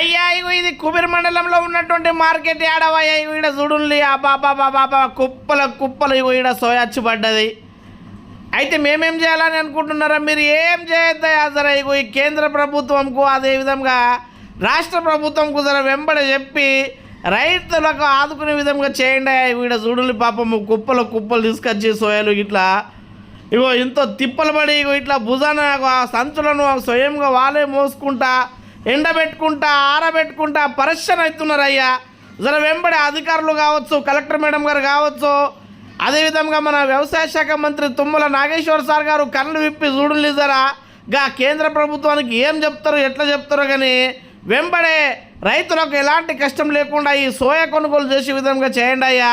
అయ్యా ఇగో ఇది కుబేర్ మండలంలో ఉన్నటువంటి మార్కెట్ ఆడవయ్యా ఇగో ఇక్కడ చూడుండి బాబా బాబా కుప్పల కుప్పలు ఇగో ఈడ సోయచ్చి పడ్డది. అయితే మేమేం చేయాలని అనుకుంటున్నారా? మీరు ఏం చేయొద్దయా సరే ఇగో ఈ కేంద్ర ప్రభుత్వంకు అదే విధంగా రాష్ట్ర ప్రభుత్వంకు జర వెంబడి చెప్పి రైతులకు ఆదుకునే విధంగా చేయండి వీడ చూడులు పాపము కుప్పలు కుప్పలు తీసుకొచ్చి సోయాలు ఇట్లా ఇగో ఇంత తిప్పలు పడి ఇగో ఇట్లా భుజాన ఆ సంచులను స్వయంగా వాళ్ళే మోసుకుంటా ఎండబెట్టుకుంటా ఆరబెట్టుకుంటా పరిశ్రమ అవుతున్నారయ్యా జర వెంబడి అధికారులు కావచ్చు కలెక్టర్ మేడం గారు కావచ్చు అదేవిధంగా మన వ్యవసాయ శాఖ మంత్రి తుమ్మల నాగేశ్వర సార్ గారు కళ్ళు విప్పి చూడలే జరా గా కేంద్ర ప్రభుత్వానికి ఏం చెప్తారు ఎట్లా చెప్తారో కానీ వెంబడే రైతులకు ఎలాంటి కష్టం లేకుండా ఈ సోయా కొనుగోలు చేసే విధంగా చేయండి అయ్యా.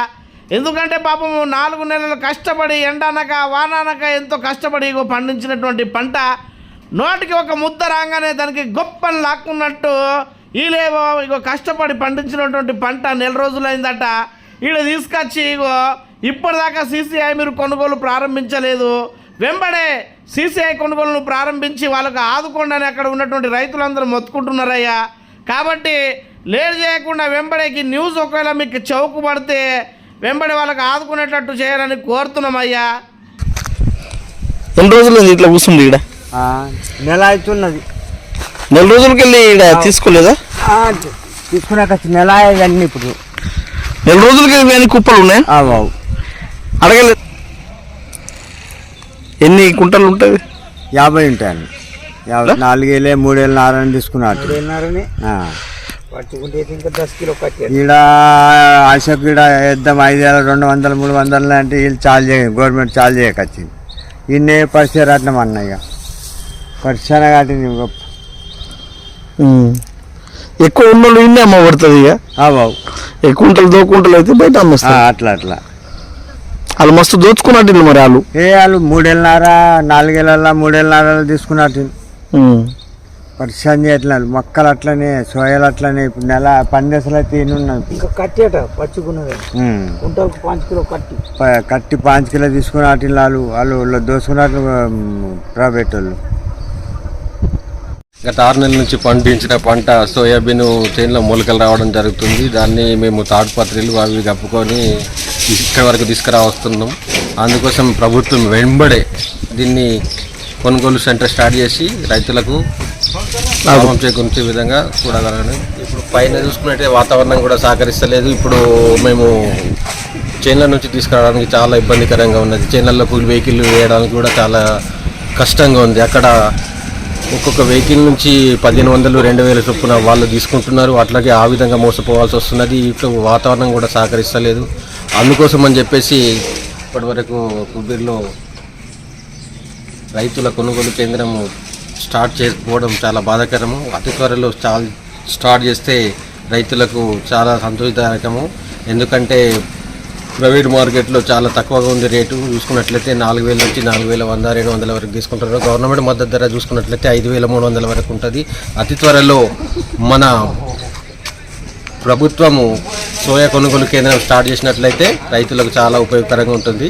ఎందుకంటే పాపం నాలుగు నెలలు కష్టపడి ఎండనక వాననక ఎంతో కష్టపడి పండించినటువంటి పంట నోటికి ఒక ముద్ద రాగానే దానికి గొప్పని లాక్కున్నట్టు వీళ్ళేమో ఇగో కష్టపడి పండించినటువంటి పంట నెల రోజులైందట. వీళ్ళు తీసుకొచ్చి ఇగో ఇప్పటిదాకా సీసీఐ మీరు కొనుగోలు ప్రారంభించలేదు. వెంబడే సీసీఐ కొనుగోలును ప్రారంభించి వాళ్ళకు ఆదుకోండి అని అక్కడ ఉన్నటువంటి రైతులందరూ మొత్తుకుంటున్నారయ్యా. కాబట్టి లేట్ చేయకుండా వెంబడేకి న్యూస్ ఒకవేళ మీకు చౌకు పడితే వెంబడి వాళ్ళకి ఆదుకునేటట్టు చేయాలని కోరుతున్నామయ్యా. ఎన్ని రోజులు ఇట్లా కూర్చుంది ఇక్కడ నెల అవుతున్నది. నెల రోజులకి వెళ్ళి ఇక్కడ తీసుకోలేదా? ఆ, తీసుకున్నాక నెల ఇవన్నీ ఇప్పుడు. నెల రోజులకి ఇవన్నీ కుప్పలు ఉన్నాయి? బావు అడగలేదు ఎన్ని కుంటలు ఉంటుంది యాభై ఉంటాయండి. యాభై నాలుగేళ్ళే మూడేళ్ళు నారని తీసుకున్నట్టు ఆ. ఈడ అశోక్ ఈడ వేద్దాం ఐదు వేల రెండు వందలు మూడు వందలు అంటే వీళ్ళు చాలు చేయ గవర్నమెంట్ చాలు చేయకొచ్చింది. ఇన్నే పరిచయం అట్నం అన్న గొప్ప ఎక్కువ ఉన్నోళ్ళు ఇన్ని అమ్మ పడుతుంది ఇక? ఆ, బావు ఎక్కువ కుంటలు దో కుంటలు అయితే బయట ఆ, అమ్మేస్తారు. అట్లా అట్లా. వాళ్ళు మస్తు దోచుకున్నట్టు మరి వాళ్ళు. ఏ వాళ్ళు మూడేళ్ళన్నర నాలుగేళ్ళ మూడేళ్ళన్నర తీసుకున్నట్టు. పరిచయం చేయట్లేదు. మొక్కలు అట్లనే సోయలు అట్లనే ఇప్పుడు నెల పందేసలు అయితే ఇంకా కట్టేట పచ్చుకున్నది. కుంటలకు పాంచ్ కిలో కట్టి. కట్టి పాంచ్ కిలో తీసుకున్నట్టు వాళ్ళు. వాళ్ళు దోసుకున్నట్లు ప్రైవేట్ వాళ్ళు గత ఆరు నెలల నుంచి పండించిన పంట సోయాబీన్ చేనులో మొలకలు రావడం జరుగుతుంది. దాన్ని మేము తాడుపత్రిలు అవి కప్పుకొని ఇక్కడ వరకు తీసుకురావస్తున్నాం. అందుకోసం ప్రభుత్వం వెంబడే దీన్ని కొనుగోలు సెంటర్ స్టార్ట్ చేసి రైతులకు లాభం చేకూర్చే విధంగా చూడగలను. ఇప్పుడు పైన చూసుకున్నట్టే వాతావరణం కూడా సహకరిస్తలేదు. ఇప్పుడు మేము చైన్ల నుంచి తీసుకురావడానికి చాలా ఇబ్బందికరంగా ఉన్నది. చైన్లలో కూలి వెహికల్ వేయడానికి కూడా చాలా కష్టంగా ఉంది. అక్కడ ఒక్కొక్క వెహికల్ నుంచి పదిహేను వందలు రెండు వేల చొప్పున వాళ్ళు తీసుకుంటున్నారు. అట్లాగే ఆ విధంగా మోసపోవాల్సి వస్తున్నది. ఇటు వాతావరణం కూడా సహకరిస్తలేదు. అందుకోసం అని చెప్పేసి ఇప్పటివరకు కుబీర్లో రైతుల కొనుగోలు కేంద్రం స్టార్ట్ చేసుకోవడం చాలా బాధాకరము. అతి త్వరలో స్టార్ట్ చేస్తే రైతులకు చాలా సంతోషదాయకము. ఎందుకంటే ప్రైవేట్ మార్కెట్లో చాలా తక్కువగా ఉంది రేటు. చూసుకున్నట్లయితే నాలుగు వేల నుంచి నాలుగు వేల వంద రెండు వందల వరకు తీసుకుంటారు. గవర్నమెంట్ మద్దతు ధర చూసుకున్నట్లయితే ఐదు వేల మూడు వందల వరకు ఉంటుంది. అతి త్వరలో మన ప్రభుత్వము సోయా కొనుగోలు కేంద్రం స్టార్ట్ చేసినట్లయితే రైతులకు చాలా ఉపయోగకరంగా ఉంటుంది.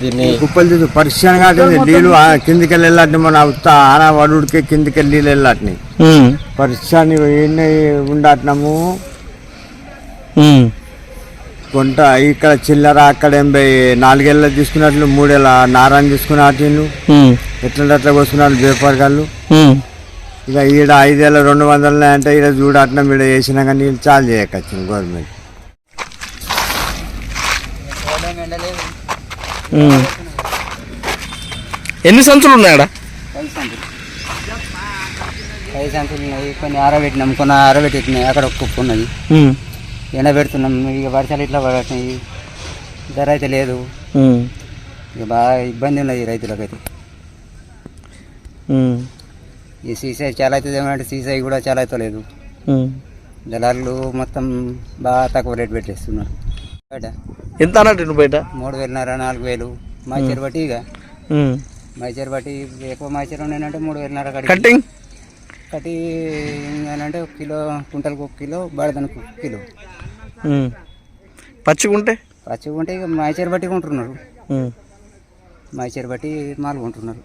దీన్ని కుప్పలు కాదు నీళ్ళు కిందికి వెళ్ళి వెళ్ళట్ని మన ఆన వడుడికి కిందికి వెళ్ళి నీళ్ళు వెళ్ళట్ని ఉమ్. పరిచయాన్ని ఎన్ని ఉండట్నము. కొంట ఇక్కడ చిల్లర అక్కడ ఎంబై నాలుగేళ్ళ తీసుకున్నట్లు మూడేళ్ళ నారాయణ తీసుకున్నట్టు ఉమ్. ఎట్లా అట్లా వస్తున్నారు బేపరగాళ్ళు ఉమ్. ఇక ఈడ ఐదేళ్ళ రెండు వందలు అంటే ఈడ చూడట్నం ఈడ వేసినా కానీ చాలు చేయకొచ్చింది గవర్నమెంట్. ఎన్ని సంచులు ఉన్నాయి పది పది సంతులు ఉన్నాయి కొన్ని ఆరబెట్టినాం కొన్ని ఆరబెట్టినాయి అక్కడ ఒక కుప్పు ఉన్నది. ఎండబెడుతున్నాం ఇక వర్షాలు ఇట్లా పడుతున్నాయి ధర అయితే లేదు. ఇక బాగా ఇబ్బంది ఉన్నది రైతులకైతే. ఈ సీసీ చాలా అవుతుంది ఏమంటే సీసీ కూడా చాలా అవుతలేదు. దళారులు మొత్తం బాగా తక్కువ రేటు పెట్టేస్తున్నారు. బయట. ఎంత అన్నట్టు బయట? మూడు వేలున్నర నాలుగు వేలు. మైచర్ బట్టి ఇక. మైచర్ బట్టి ఎక్కువ మైచర్ ఉన్నాయంటే మూడు వేలున్నర కట్టి కట్టి అంటే ఒక కిలో కుంటలకు ఒక కిలో బడదనికి ఒక కిలో. పచ్చిగుంటే పచ్చిగా ఉంటే ఇక మైచర్ బట్టి కొంటున్నారు. మైచర్ బట్టి మాలు కొంటున్నారు